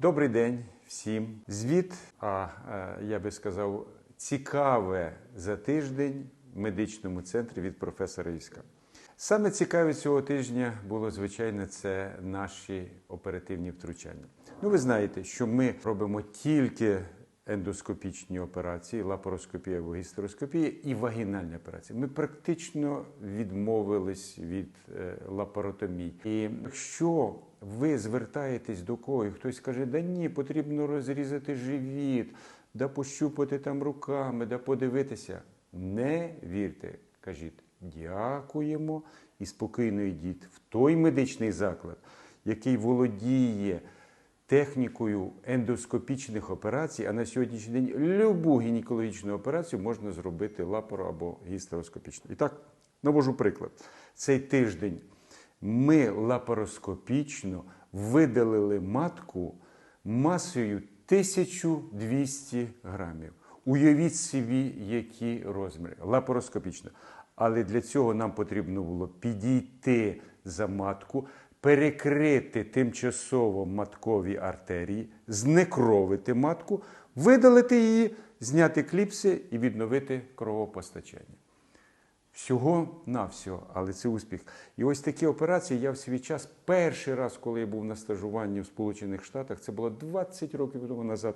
Добрий день всім. Звіт, а е, я би сказав, цікаве за тиждень в медичному центрі від професора Іска. Саме цікаве цього тижня було, звичайно, це наші оперативні втручання. Ну, ви знаєте, що ми робимо тільки ендоскопічні операції, лапароскопія гістероскопія і вагінальні операції. Ми практично відмовились від е, лапаротомій. І якщо ви звертаєтесь до кого, хтось каже, да ні, потрібно розрізати живіт, да пощупати там руками, да подивитися. Не вірте, кажіть, дякуємо і спокійно йдіть в той медичний заклад, який володіє технікою ендоскопічних операцій, а на сьогоднішній день любу гінекологічну операцію можна зробити лапаро або гістероскопічно. І так, навожу приклад. Цей тиждень ми лапароскопічно видалили матку масою 1200 грамів. Уявіть собі, які розміри. Лапароскопічно. Але для цього нам потрібно було підійти за матку, перекрити тимчасово маткові артерії, знекровити матку, видалити її, зняти кліпси і відновити кровопостачання. Всього навсього, але це успіх. І ось такі операції я в свій час, перший раз, коли я був на стажуванні в Сполучених Штатах, це було 20 років тому назад.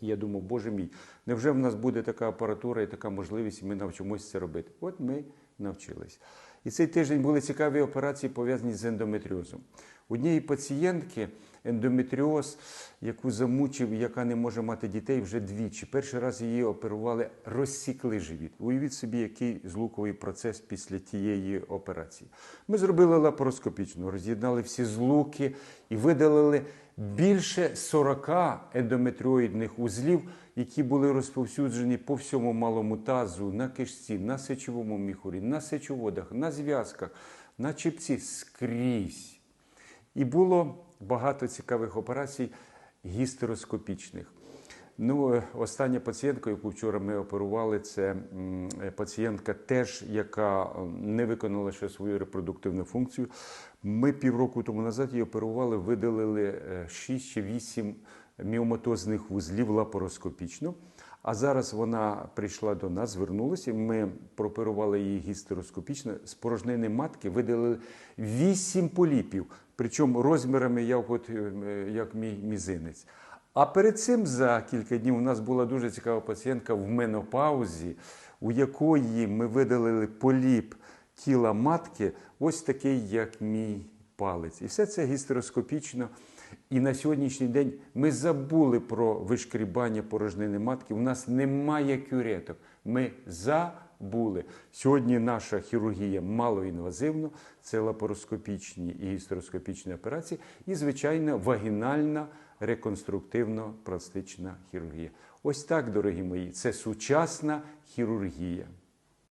І я думав, боже мій, невже в нас буде така апаратура і така можливість, і ми навчимося це робити? От ми навчились. І цей тиждень були цікаві операції, пов'язані з ендометріозом. Однієї пацієнтки ендометріоз, яку замучив, яка не може мати дітей вже двічі. Перший раз її оперували, розсікли живіт. Уявіть собі, який злуковий процес після тієї операції. Ми зробили лапароскопічно, роз'єднали всі злуки і видалили більше 40 ендометріоїдних узлів, які були розповсюджені по всьому малому тазу, на кишці, на сечовому міхурі, на сечоводах, на зв'язках, на чіпці скрізь. І було багато цікавих операцій гістероскопічних. Ну, е, остання пацієнтка, яку вчора ми оперували, це е, пацієнтка, теж яка е, не виконала ще свою репродуктивну функцію. Ми півроку тому назад її оперували, видалили 6 чи 8 міоматозних вузлів лапароскопічно. А зараз вона прийшла до нас, звернулася. Ми прооперували її гістероскопічно. З порожнини матки видалили 8 поліпів, причому розмірами як, от, е, як мій мізинець. А перед цим за кілька днів у нас була дуже цікава пацієнтка в менопаузі, у якої ми видалили поліп тіла матки, ось такий, як мій палець. І все це гістероскопічно. І на сьогоднішній день ми забули про вишкрібання порожнини матки. У нас немає кюреток. Ми забули. Сьогодні наша хірургія малоінвазивна, це лапароскопічні і гістероскопічні операції, і, звичайно, вагінальна реконструктивно-пластична хірургія. Ось так, дорогі мої, це сучасна хірургія.